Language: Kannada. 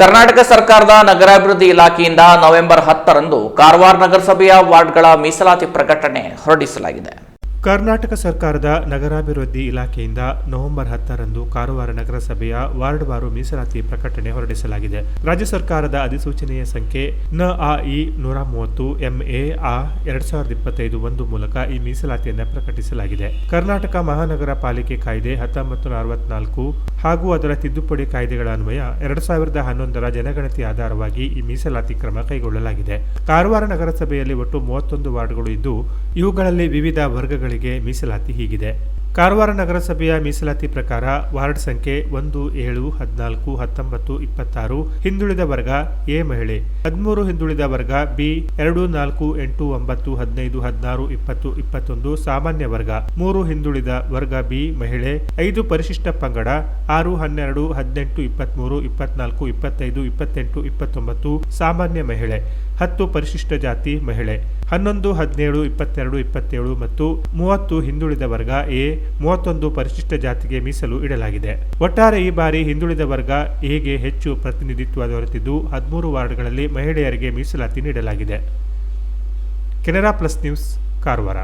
ಕರ್ನಾಟಕ ಸರ್ಕಾರದ ನಗರಾಭಿವೃದ್ಧಿ ಇಲಾಖೆಯಿಂದ ನವೆಂಬರ್ ಹತ್ತರಂದು ಕಾರವಾರ ನಗರಸಭೆಯ ವಾರ್ಡ್ಗಳ ಮೀಸಲಾತಿ ಪ್ರಕಟಣೆ ಹೊರಡಿಸಲಾಗಿದೆ. ಕರ್ನಾಟಕ ಸರ್ಕಾರದ ನಗರಾಭಿವೃದ್ಧಿ ಇಲಾಖೆಯಿಂದ ನವೆಂಬರ್ ಹತ್ತರಂದು ಕಾರವಾರ ನಗರಸಭೆಯ ವಾರ್ಡ್ವಾರು ಮೀಸಲಾತಿ ಪ್ರಕಟಣೆ ಹೊರಡಿಸಲಾಗಿದೆ. ರಾಜ್ಯ ಸರ್ಕಾರದ ಅಧಿಸೂಚನೆಯ ಸಂಖ್ಯೆ ನ, ಆ, ಇ ನೂರ ಮೂವತ್ತು ಎಂಎ ಆ ಎರಡ್ ಸಾವಿರದ ಇಪ್ಪತ್ತೈದು ಒಂದು ಮೂಲಕ ಈ ಮೀಸಲಾತಿಯನ್ನು ಪ್ರಕಟಿಸಲಾಗಿದೆ. ಕರ್ನಾಟಕ ಮಹಾನಗರ ಪಾಲಿಕೆ ಕಾಯ್ದೆ ಹತ್ತೊಂಬತ್ತು ಅರವತ್ನಾಲ್ಕು ಹಾಗೂ ಅದರ ತಿದ್ದುಪಡಿ ಕಾಯ್ದೆಗಳ ಅನ್ವಯ ಎರಡ್ ಸಾವಿರದ ಹನ್ನೊಂದರ ಜನಗಣತಿ ಆಧಾರವಾಗಿ ಈ ಮೀಸಲಾತಿ ಕ್ರಮ ಕೈಗೊಳ್ಳಲಾಗಿದೆ. ಕಾರವಾರ ನಗರಸಭೆಯಲ್ಲಿ ಒಟ್ಟು ಮೂವತ್ತೊಂದು ವಾರ್ಡ್ಗಳು ಇದ್ದು, ಇವುಗಳಲ್ಲಿ ವಿವಿಧ ವರ್ಗಗಳಿಗೆ ಮೀಸಲಾತಿ ಹೀಗಿದೆ. ಕಾರವಾರ ನಗರಸಭೆಯ ಮೀಸಲಾತಿ ಪ್ರಕಾರ ವಾರ್ಡ್ ಸಂಖ್ಯೆ ಒಂದು, ಏಳು, ಹದಿನಾಲ್ಕು, ಹತ್ತೊಂಬತ್ತು, ಇಪ್ಪತ್ತಾರು, ಹಿಂದುಳಿದ ವರ್ಗ ಎ ಮಹಿಳೆ, ಹದಿಮೂರು ಹಿಂದುಳಿದ ವರ್ಗ ಬಿ, ಎರಡು, ನಾಲ್ಕು, ಎಂಟು, ಒಂಬತ್ತು, ಹದಿನೈದು, ಹದಿನಾರು, ಇಪ್ಪತ್ತು, ಇಪ್ಪತ್ತೊಂದು ಸಾಮಾನ್ಯ ವರ್ಗ, ಮೂರು ಹಿಂದುಳಿದ ವರ್ಗ ಬಿ ಮಹಿಳೆ, ಐದು ಪರಿಶಿಷ್ಟ ಪಂಗಡ, ಆರು, ಹನ್ನೆರಡು, ಹದಿನೆಂಟು, ಇಪ್ಪತ್ಮೂರು, ಇಪ್ಪತ್ನಾಲ್ಕು, ಇಪ್ಪತ್ತೈದು, ಇಪ್ಪತ್ತೆಂಟು, ಇಪ್ಪತ್ತೊಂಬತ್ತು ಸಾಮಾನ್ಯ ಮಹಿಳೆ, ಹತ್ತು ಪರಿಶಿಷ್ಟ ಜಾತಿ ಮಹಿಳೆ, ಹನ್ನೊಂದು, ಹದಿನೇಳು, ಇಪ್ಪತ್ತೆರಡು, ಇಪ್ಪತ್ತೇಳು ಮತ್ತು ಮೂವತ್ತು ಹಿಂದುಳಿದ ವರ್ಗ ಎ ಮೂವತ್ತೊಂದು ಪರಿಶಿಷ್ಟ ಜಾತಿಗೆ ಮೀಸಲು ಇಡಲಾಗಿದೆ. ಒಟ್ಟಾರೆ ಈ ಬಾರಿ ಹಿಂದುಳಿದ ವರ್ಗ ಹೇಗೆ ಹೆಚ್ಚು ಪ್ರತಿನಿಧಿತ್ವ ದೊರೆತಿದ್ದು ಹದಿಮೂರು ವಾರ್ಡ್ಗಳಲ್ಲಿ ಮಹಿಳೆಯರಿಗೆ ಮೀಸಲಾತಿ ನೀಡಲಾಗಿದೆ. Canara plus news, Karwar.